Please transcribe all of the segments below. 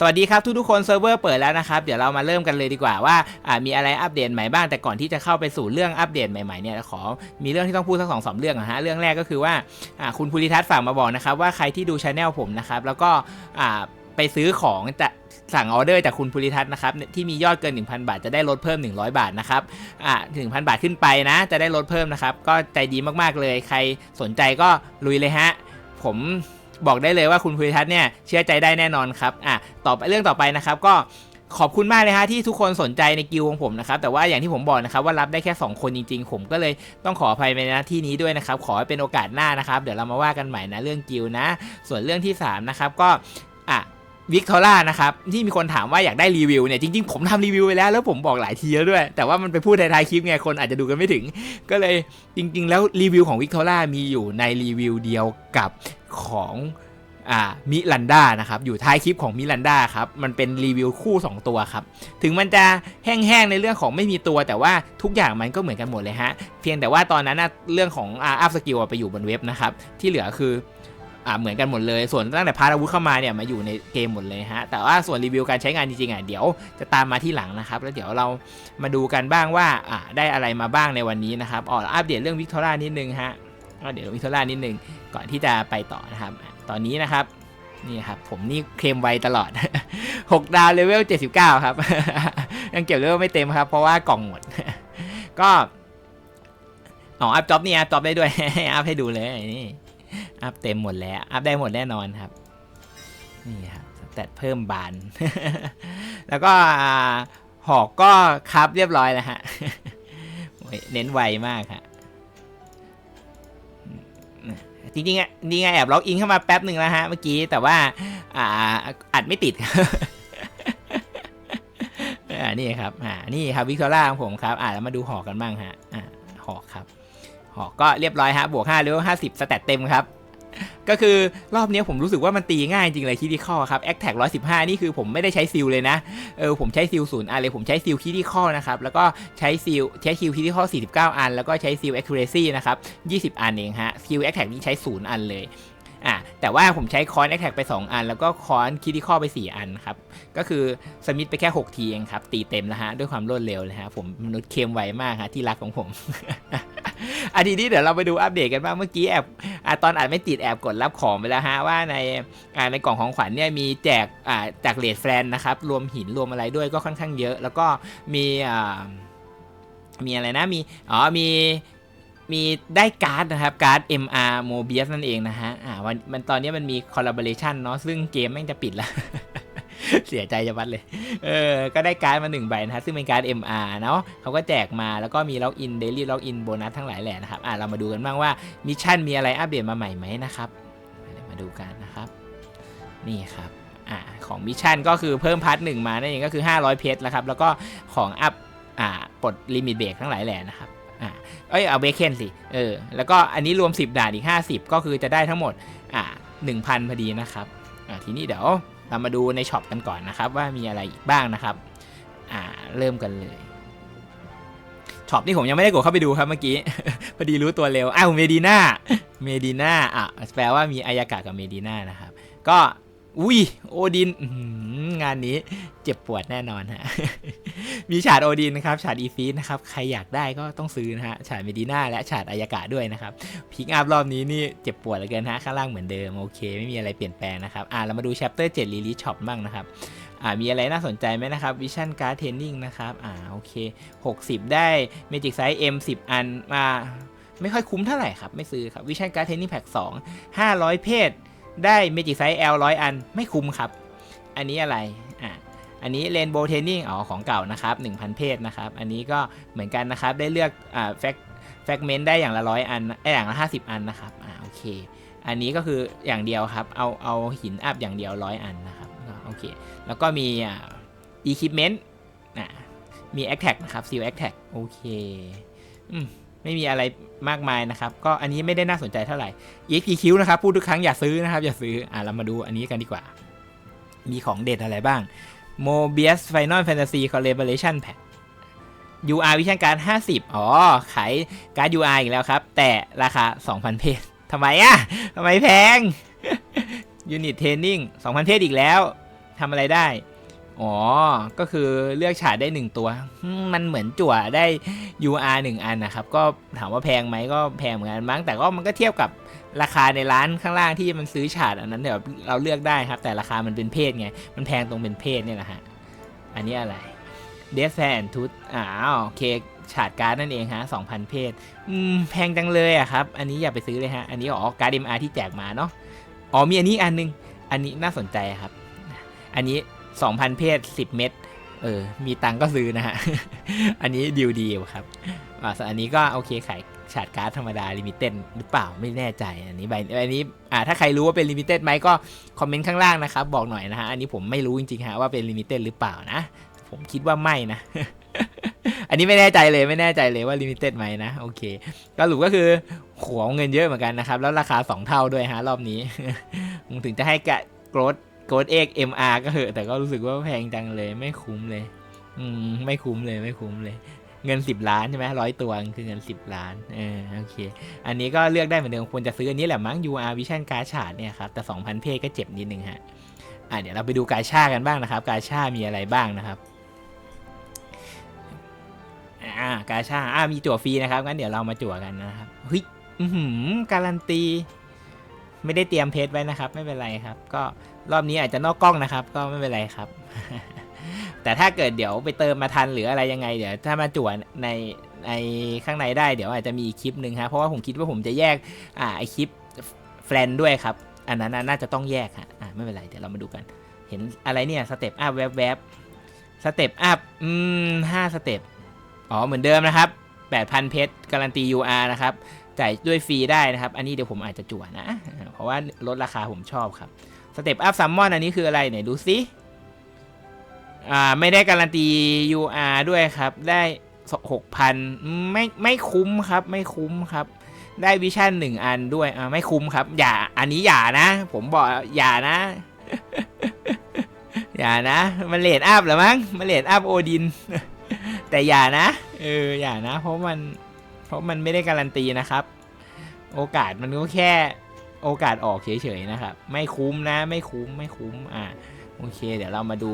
สวัสดีครับทุกทุกๆคนเซิร์ฟเวอร์เปิดแล้วนะครับ เดี๋ยวเรามาเริ่มกันเลยดีกว่าว่ามีอะไรอัปเดตใหม่บ้าง แต่ก่อนที่จะเข้าไปสู่เรื่องอัปเดตใหม่ๆเนี่ยขอมีเรื่องที่ต้องพูดสักสองสามเรื่องนะฮะเรื่องแรกก็คือว่าคุณภูริทัศน์ฝากมาบอกนะครับว่าใครที่ดูช anel ผมนะครับแล้วก็ไปซื้อของจะสั่งออเดอร์จากคุณภูริทัศน์นะครับที่มียอดเกิน 1,000 บาทจะได้ลดเพิ่ม 100 บาทนะครับอ่าถึงพันบาทขึ้นไปนะ จะได้ลดเพิ่มนะครับ ก็ใจดีมากๆเลย ใครสนใจก็ลุยเลยฮะ ผม บอกได้เลยว่าคุณภูริทัศน์เนี่ยเชื่อใจได้แน่นอนครับอะต่อไปเรื่องต่อไปนะครับก็ขอบคุณมากเลยฮะที่ทุกคนสนใจในกิลของผมนะครับแต่ว่าอย่างที่ผมบอกนะครับว่ารับได้แค่ 2 คนจริงๆ ผมก็เลยต้องขออภัยในหน้าที่นี้ด้วยนะครับขอให้เป็นโอกาสหน้านะครับ เดี๋ยวเรามาว่ากันใหม่นะเรื่องกิลนะ ส่วนเรื่องที่3นะครับก็อะวิกทอร่านะครับที่มีคนถามว่าอยากได้รีวิวเนี่ยจริงๆผมทำรีวิวไปแล้วแล้วผมบอกหลายทีแล้วด้วย แต่ว่ามันไปพูดท้ายคลิปไงคนอาจจะดูกันไม่ถึง ก็เลยจริง ๆ แล้วรีวิวของวิกทอร่ามีอยู่ในรีวิวเดียวกับ ของอ่ามิลันดานะครับอยู่ท้ายคลิปของมิลันดาครับมันเป็นรีวิวคู่ 2 ตัวครับถึงมันจะแห้งๆในเรื่องของไม่มีตัว แต่ว่าทุกอย่างมันก็เหมือนกันหมดเลยฮะเพียงแต่ว่าตอนนั้นนะเรื่องของอ่าอัพสกิลไปอยู่บนเว็บนะครับที่เหลือคืออ่าเหมือนกันหมดเลย ส่วนตั้งแต่พาราวุธเข้ามาเนี่ยมาอยู่ในเกมหมดเลยฮะแต่ว่าส่วนรีวิวการใช้งานจริงๆอะเดี๋ยวจะตามมาที่หลังนะครับแล้วเดี๋ยวเรามาดูกันบ้างว่าอ่าได้อะไรมาบ้างในวันนี้นะครับอ๋ออัปเดตเรื่องวิกตอร่านิดนึงฮะ ก็เดี๋ยววิกตอร่านิดนึงก่อนที่จะไปต่อนะครับ ตอนนี้นะครับนี่ครับผมนี่เคลมไวตลอด 6 ดาวเลเวล 79 ครับ ยังเก็บเลเวลไม่เต็มครับ เพราะว่ากล่องหมด ก็อ๋ออัพจ็อบนี่อัพจ็อบได้ด้วยอัพให้ดูเลยนี่อัพเต็มหมดแล้วอัพได้หมดแน่นอนครับนี่ครับแต่เพิ่มบาน แล้วก็หอกก็ครับเรียบร้อยแล้วฮะเน้นไวมากฮะ จริงๆอะนี่ไงแอบล็อกอินเข้ามาแป๊บหนึ่งแล้วฮะเมื่อกี้แต่ว่าอ่าอัดไม่ติดอ่านี่ครับอ่านี่ครับวิกตอร่าของผมครับอ่าแล้วมาดูหอกกันบ้างฮะอ่าหอกครับหอกก็เรียบร้อยฮะบวก5เลเวล50 สแตตเต็มครับ ก็คือรอบนี้ผมรู้สึกว่ามันตีง่ายจริงเลยคิดที่ข้อครับแอคแท็ก115นี่คือผมไม่ได้ใช้ซิลเลยนะ เออผมใช้ซิลศูนย์อันเลยผมใช้ซิลคิดที่ข้อนะครับ แล้วก็ใช้ซิลใช้ซิลคิดที่ข้อ49อัน แล้วก็ใช้ซิล accuracy นะครับ20อันเองฮะซิลแอคแท็กนี่ใช้ศูนย์อันเลยอะแต่ว่าผมใช้คอนแอคแท็กไป 2 อัน แล้วก็คอนคิดที่ข้อไป 4 อันครับ ก็คือสมิธไปแค่ 6 ทีเองครับ ตีเต็มแล้วฮะ ด้วยความรวดเร็วเลยฮะ ผมมนุษย์เคมไวมากฮะ ที่รักของผม อันทีนี้เดี๋ยวเราไปดูอัปเดตกันบ้างเมื่อกี้แอบอตอนอ่านไม่ติดแอบกดรับของไปแล้วฮะว่าในในกล่องของขวัญเนี่ยมีแจกจากเลดแฟนนะครับรวมหินรวมอะไรด้วยก็ค่อนข้างเยอะ แล้วก็มีมีอะไรนะมีอ๋อมีมีได้การ์ดนะครับ การ์ด MR Mobius นั่นเองนะฮะอ่าวันมันตอนนี้มันมี collaboration เนาะซึ่งเกมแม่งจะปิดแล้ว เสียใจจะวัดเลย เออ ก็ได้การ์ดมาหนึ่งใบนะฮะซึ่งเป็นการ์ด MR เนาะเขาก็แจกมาแล้วก็มีล็อกอินเดลี่ล็อกอินโบนัสทั้งหลายแหละนะครับ อะ เรามาดูกันบ้างว่ามิชชั่นมีอะไรอัปเดตมาใหม่ไหมนะครับ มาดูกันนะครับ นี่ครับ อ่าของมิชชั่นก็คือเพิ่มพาร์ทหนึ่งมานั่นเองก็คือ 500 เพชรแล้วครับ แล้วก็ของอัพ อ่า ปลดลิมิตเบรกทั้งหลายแหละนะครับอ่าเอ้ย เอาเบคเคนสิ เออ แล้วก็อันนี้รวม 10 ด่านอีก 50 ก็คือจะได้ทั้งหมด อ่า1,000พอดีนะครับ อ่าทีนี้เดี๋ยว เรามาดูในช็อปกันก่อนนะครับ ว่ามีอะไรอีกบ้างนะครับ อ่าเริ่มกันเลยช็อปนี่ผมยังไม่ได้กดเข้าไปดูครับเมื่อกี้ พอดีรู้ตัวเร็วอ้าวเมดีนาเมดีนาอะแปลว่ามีอายากะกับเมดีนานะครับ ก็ อุ้ยโอดินงานนี้เจ็บปวดแน่นอนฮะ มีฉาดโอดินนะครับฉาดอีฟีสนะครับ ใครอยากได้ก็ต้องซื้อนะฮะฉาดเมดีนาและฉาดอายากะด้วยนะครับพิกอัพรอบนี้นี่เจ็บปวดเหลือเกินฮะข้างล่างเหมือนเดิมโอเค ไม่มีอะไรเปลี่ยนแปลงนะครับอ่าเรามาดู chapter 7 release shop บ้างนะครับอ่ามีอะไรน่าสนใจไหมนะครับ vision card training นะครับอ่าโอเค 60 ได้ magic size M 10อันมาไม่ค่อยคุ้มเท่าไหร่ครับไม่ซื้อครับ vision card training pack 2 500เพศ ได้ magic size L 100 อันไม่คุ้มครับ อันนี้อะไรอ่าอันนี้ Rainbow Training อ๋อของเก่านะครับ 1,000 เพศนะครับ อันนี้ก็เหมือนกันนะครับ ได้เลือกอ่าแฟกแฟกเมนต์ได้อย่างละร้อยอันไออย่างละ50 อันนะครับอ่าโอเค อันนี้ก็คืออย่างเดียวครับ เอาเอาหินอัพอย่างเดียวร้อยอันนะครับโอเค แล้วก็มีอ่า equipment อ่ามี attack นะครับ seal attack โอเคอืม ไม่มีอะไรมากมายนะครับ ก็อันนี้ไม่ได้น่าสนใจเท่าไหร่ EXP นะครับ พูดทุกครั้งอย่าซื้อนะครับ อย่าซื้อ อ่าเรามาดูอันนี้กันดีกว่า มีของเด็ดอะไรบ้าง Mobius Final Fantasy Collaboration Pack UR Vision Card 50 อ๋อ ขายการ์ด UR อีกแล้วครับ แต่ราคา 2,000 เพชรทำไมอะทำไมแพง Unit Training 2,000 เพชรอีกแล้วทำอะไรได้ อ๋อ ก็คือเลือกฉาดได้หนึ่งตัว มันเหมือนจั่วได้ UR หนึ่งอันนะครับ ก็ถามว่าแพงไหมก็แพงเหมือนกันมั้ง แต่ก็มันก็เทียบกับราคาในร้านข้างล่างที่มันซื้อฉาดอันนั้นเดี๋ยวเราเลือกได้ครับ แต่ราคามันเป็นเพศไง มันแพงตรงเป็นเพศเนี่ยแหละฮะ อันนี้อะไรเดสแฟนทุตอ้าวเคฉาดการ์ดนั่นเองฮะ2,000 เพศอืมแพงจังเลยอะครับ อันนี้อย่าไปซื้อเลยฮะ อันนี้อ๋อการ์ด MR ที่แจกมาเนาะ อ๋อมีอันนี้อันนึง อันนี้น่าสนใจครับ อันนี้ 2,000 เพศ 10 เม็ดเออ มีตังก็ซื้อนะฮะ อันนี้ดีลดีครับอ่าส่วนอันนี้ก็โอเคขายฉาดการ์ดธรรมดาลิมิเต็ดหรือเปล่าไม่แน่ใจ อันนี้ใบอันนี้อ่าถ้าใครรู้ว่าเป็นลิมิเต็ดไหมก็คอมเมนต์ข้างล่างนะครับ บอกหน่อยนะฮะ อันนี้ผมไม่รู้จริงๆฮะว่าเป็นลิมิเต็ดหรือเปล่านะ ผมคิดว่าไม่นะ อันนี้ไม่แน่ใจเลยไม่แน่ใจเลยว่าลิมิเต็ดไหมนะ โอเค ก็สรุปก็คือขวเงินเยอะเหมือนกันนะครับ แล้วราคา 2 เท่าด้วยฮะรอบนี้ ถึงจะให้กะโกรด โกรดเอ็กเอ็มอาร์ก็เหอะแต่ก็รู้สึกว่าแพงจังเลยไม่คุ้มเลย อืมไม่คุ้มเลยไม่คุ้มเลย เงิน10ล้านใช่ไหมร้อยตัวคือเงิน10ล้านเออโอเค อันนี้ก็เลือกได้เหมือนเดิมควรจะซื้ออันนี้แหละมั้ง UR Vision การ์ดฉาดเนี่ยครับแต่2,000เพก็เจ็บนิดนึงฮะอะเดี๋ยวเราไปดูกาชากันบ้างนะครับ กาชามีอะไรบ้างนะครับอ่ากาชาอ่ามีจั่วฟรีนะครับงั้นเดี๋ยวเรามาจั่วกันนะครับเฮ้ยการันตี ไม่ได้เตรียมเพจไว้นะครับ ไม่เป็นไรครับ ก็รอบนี้อาจจะนอกกล้องนะครับ ก็ไม่เป็นไรครับ แต่ถ้าเกิดเดี๋ยวไปเติมมาทันหรืออะไรยังไงเดี๋ยวถ้ามาจั่วในในข้างในได้เดี๋ยวอาจจะมีคลิปหนึ่งฮะเพราะว่าผมคิดว่าผมจะแยกอ่าไอคลิปแฟลนด้วยครับ อันนั้นน่ะน่าจะต้องแยกฮะอ่าไม่เป็นไรเดี๋ยวเรามาดูกัน เห็นอะไรเนี่ยสเต็ปอัพแวบแวบสเต็ปอัพอืมห้าสเต็ปอ๋อเหมือนเดิมนะครับ 8,000 เพชรการันตี UR นะครับ จ่ายด้วยฟรีได้นะครับ อันนี้เดี๋ยวผมอาจจะจั่วนะ เพราะว่าลดราคาผมชอบครับสเต็ปอัพซัมมอนอันนี้คืออะไรไหนดูซิอ่าไม่ได้การันตี UR ด้วยครับ ได้หกพันไม่ไม่คุ้มครับ ไม่คุ้มครับ ได้วิชั่นหนึ่งอันด้วยอ่าไม่คุ้มครับ อย่า อันนี้อย่านะ ผมบอกอย่านะ อย่านะมันเลดอัพหรือมั้งมันเลดอัพโอดิน แต่อย่านะเอออย่านะ เพราะมัน เพราะมันไม่ได้การันตีนะครับ โอกาสมันก็แค่โอกาสออกเฉยๆนะครับ ไม่คุ้มนะไม่คุ้มไม่คุ้มอ่าโอเค เดี๋ยวเรามาดู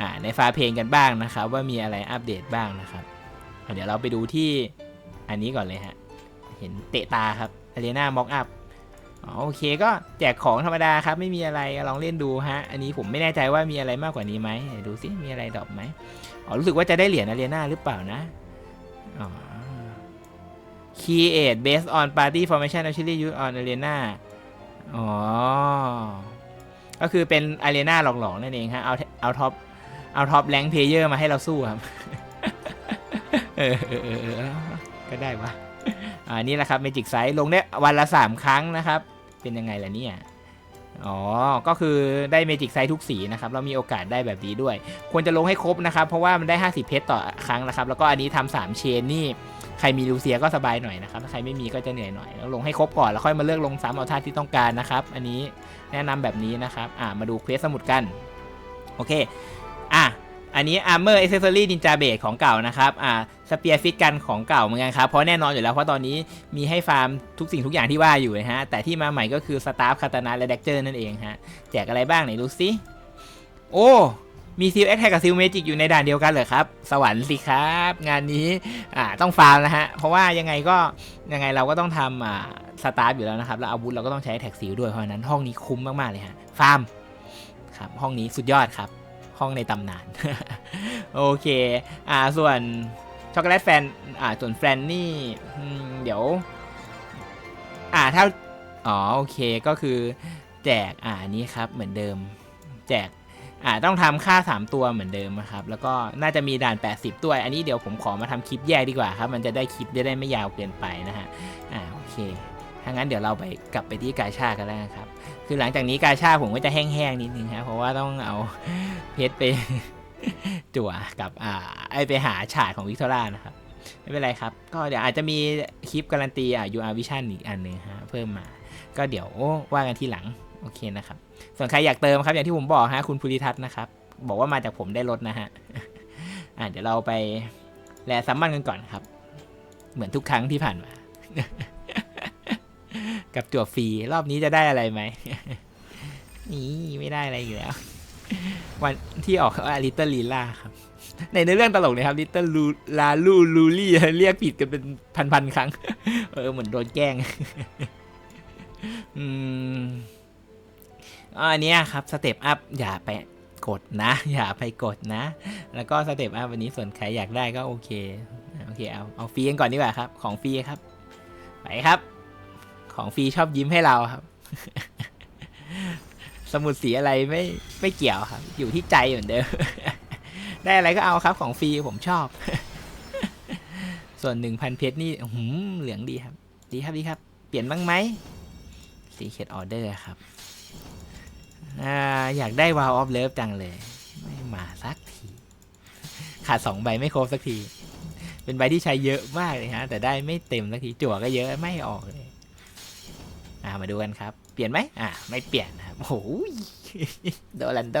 อ่าในฟาเพลงกันบ้างนะครับ ว่ามีอะไรอัปเดตบ้างนะครับ เดี๋ยวเราไปดูที่อันนี้ก่อนเลยฮะเห็นเตะตาครับอารีนาม็อกอัพโอเคก็แจกของธรรมดาครับ ไม่มีอะไรลองเล่นดูฮะ อันนี้ผมไม่แน่ใจว่ามีอะไรมากกว่านี้ไหมดูสิมีอะไรดรอปไหมอ๋อรู้สึกว่าจะได้เหรียญอารีนาหรือเปล่านะอ๋อ create based on party formation actually use on arena อ๋อ ก็คือเป็นอารีนาหลอกๆนั่นเองฮะ เอาเอาท็อปเอาท็อปแรงเพลเยอร์มาให้เราสู้ครับ เออเออเออก็ได้วะอันนี้แหละครับเมจิกไซส์ลงได้วันละ3ครั้งนะครับ เป็นยังไงล่ะเนี่ย อ๋อ ก็คือได้เมจิกไซส์ทุกสีนะครับ เรามีโอกาสได้แบบนี้ด้วย ควรจะลงให้ครบนะครับ เพราะว่ามันได้ 50 เพชรต่อครั้งนะครับ แล้วก็อันนี้ทำสามเชนนี่ ใครมีลูเซียก็สบายหน่อยนะครับ ถ้าใครไม่มีก็จะเหนื่อยหน่อยแล้วลงให้ครบก่อนแล้วค่อยมาเลือกลงซ้ำเอาท่าที่ต้องการนะครับ อันนี้แนะนำแบบนี้นะครับ อ่ามาดูเควสสมุดกัน โอเค อะ อันนี้ Armor Accessory Ninja b a s e ของเก่านะครับ อ่าสเปียร์ฟิตกันของเก่าเหมือนกันครับ เพราะแน่นอนอยู่แล้วเพราะตอนนี้มีให้ฟาร์มทุกสิ่งทุกอย่างที่ว่าอยู่นะฮะ แต่ที่มาใหม่ก็คือสตาฟคาตานาและเด็กเจอร์นั่นเองฮะ แจกอะไรบ้างไหนดูสิโอ้ มีซิลแอคแทกกับซิลเมจิกอยู่ในด่านเดียวกันเหรอครับ สวรรค์สิครับ งานนี้ อ่า ต้องฟาร์มนะฮะ เพราะว่ายังไงก็ ยังไงเราก็ต้องทำอ่า สตาร์ทอยู่แล้วนะครับ แล้วอาวุธเราก็ต้องใช้แท็กซิลด้วย เพราะฉะนั้นห้องนี้คุ้มมากๆเลยฮะ ฟาร์ม ครับ ห้องนี้สุดยอดครับ ห้องในตำนาน โอเค อ่า ส่วนช็อกโกแลตแฟน อ่า ส่วนแฟนนี่เดี๋ยว อ่า ถ้า อ๋อ โอเค ก็คือแจก อ่า นี้ครับ เหมือนเดิม แจก อ่า ต้องทำค่า 3 ตัวเหมือนเดิมนะครับ แล้วก็น่าจะมีด่าน 80ตัวอันนี้เดี๋ยวผมขอมาทำคลิปแยกดีกว่าครับ มันจะได้คลิปได้ไม่ยาวเกินไปนะฮะ อ่า โอเค ถ้างั้นเดี๋ยวเราไปกลับไปที่กาชากันแล้วครับ คือหลังจากนี้กาชาผมก็จะแห้งๆนิดนึงครับเพราะว่าต้องเอาเพชรไปจั่วกับอ่าไอไปหาฉาดของวิกตอร่านะครับ ไม่เป็นไรครับ ก็เดี๋ยวอาจจะมีคลิปการันตีอ่า UR Vision อีกอันหนึ่งฮะเพิ่มมา ก็เดี๋ยวว่ากันทีหลังโอเคนะครับ ส่วนใครอยากเติมครับอย่างที่ผมบอกฮะคุณภูริทัศน์นะครับ บอกว่ามาจากผมได้ลดนะฮะอ่าเดี๋ยวเราไปแลซัมมันกันก่อนครับ เหมือนทุกครั้งที่ผ่านมา กับจั่วฟรีรอบนี้จะได้อะไรไหมนี่ไม่ได้อะไรอยู่แล้ว วันที่ออกว่าลิตเติ้ลลีล่าครับ ในเนื้อเรื่องตลกเลยครับลิตเติ้ลลูลาลูลูลี่เรียกผิดกันเป็นพันๆครั้ง เออเหมือนโดนแกล้ง อืมอันนี้ครับสเต็ปอัพอย่าไปกดนะ อย่าไปกดนะ แล้วก็สเต็ปอัพวันนี้ส่วนใครอยากได้ก็โอเค โอเคเอาเอาฟรีกันก่อนดีกว่าครับ ของฟรีครับ ไปครับ ของฟรีชอบยิ้มให้เราครับ สมุดสีอะไรไม่ไม่เกี่ยวครับ อยู่ที่ใจเหมือนเดิม ได้อะไรก็เอาครับของฟรีผมชอบ ส่วนหนึ่งพันเพชรนี่หือเหลืองดีครับ ดีครับดีครับ เปลี่ยนบ้างไหมสีเขตออเดอร์ครับอ่าอยากได้วาลออฟเลิฟจังเลย ไม่มาสักที ขาดสองใบไม่ครบสักที เป็นใบที่ใช้เยอะมากเลยฮะ แต่ได้ไม่เต็มสักทีจั่วก็เยอะไม่ออกเลย อ่ามาดูกันครับ เปลี่ยนไหมอ่าไม่เปลี่ยนนะครับโอ้โหยโดรันโด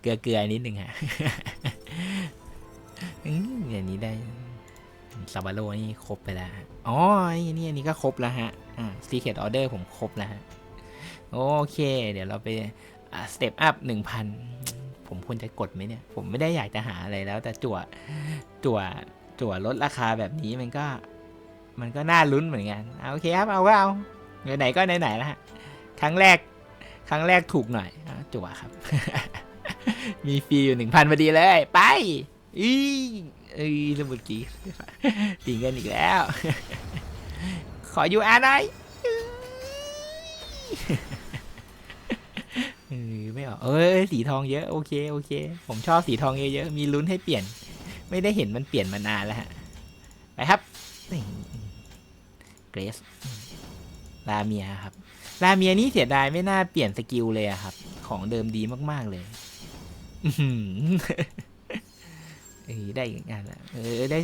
เกลือเกลือนิดหนึ่งฮะอืมอย่างนี้ได้ซาบาโลนี่ครบไปแล้วฮะอ๋อนี่นี่อันนี้ก็ครบแล้วฮะอ่าซีเคทออเดอร์ผมครบแล้วฮะโอเค เดี๋ยวเราไปสเต็ปอัพหนึ่งพันผมควรจะกดไหมเนี่ย ผมไม่ได้อยากจะหาอะไรแล้ว แต่จั่วจั่วจั่วลดราคาแบบนี้มันก็ มันก็น่าลุ้นเหมือนกันเอาโอเคครับเอาก็เอาไหนๆก็ไหนๆแล้วฮะครั้งแรกครั้งแรกถูกหน่อยจั่วครับ มีฟรีอยู่หนึ่งพันพอดีเลย ไปอีอีสมุดกีสีเงินอีกแล้ว ขออยู่อ่านหน่อยไม่ออกเอ้ยสีทองเยอะโอเคโอเค ผมชอบสีทองเยอะๆมีลุ้นให้เปลี่ยน ไม่ได้เห็นมันเปลี่ยนมานานแล้วฮะไปครับ เกรสลาเมียครับลาเมียนี่เสียดายไม่น่าเปลี่ยนสกิลเลยอะครับ ของเดิมดีมาก ๆ เลยอื้อหือเออได้อีกงานละเออได้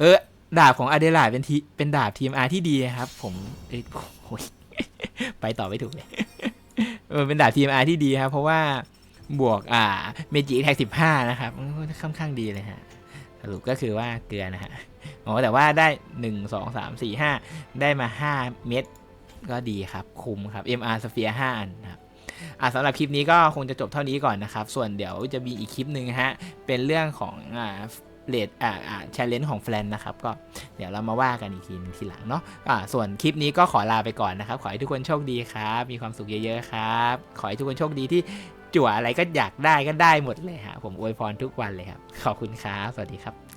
เออ ดาบของอาเดลาเป็นทีเป็นดาบทีมอาร์ที่ดีครับ ผมเอ้ยโอ้ยไปต่อไม่ถูกเลยเออเป็นดาบทีมอาร์ที่ดีครับ เพราะว่าบวกอ่าเมจิแท็กสิบห้านะครับค่อนข้างดีเลยฮะสรุปก็คือว่าเกลือนะฮะ อ๋อแต่ว่าได้หนึ่งสองสามสี่ห้าได้มาห้าเม็ดก็ดีครับ คุ้มครับ MR สเฟียห้าอันครับอ่าสำหรับคลิปนี้ก็คงจะจบเท่านี้ก่อนนะครับ ส่วนเดี๋ยวจะมีอีกคลิปหนึ่งฮะ เป็นเรื่องของอ่าเลดอ่าอ่าแชร์เลนของแฟนนะครับ ก็เดี๋ยวเรามาว่ากันอีกทีทีหลังเนาะอ่าส่วนคลิปนี้ก็ขอลาไปก่อนนะครับ ขอให้ทุกคนโชคดีครับ มีความสุขเยอะๆครับ ขอให้ทุกคนโชคดีที่จั่วอะไรก็อยากได้ก็ได้หมดเลยฮะ ผมอวยพรทุกวันเลยครับ ขอบคุณครับ สวัสดีครับ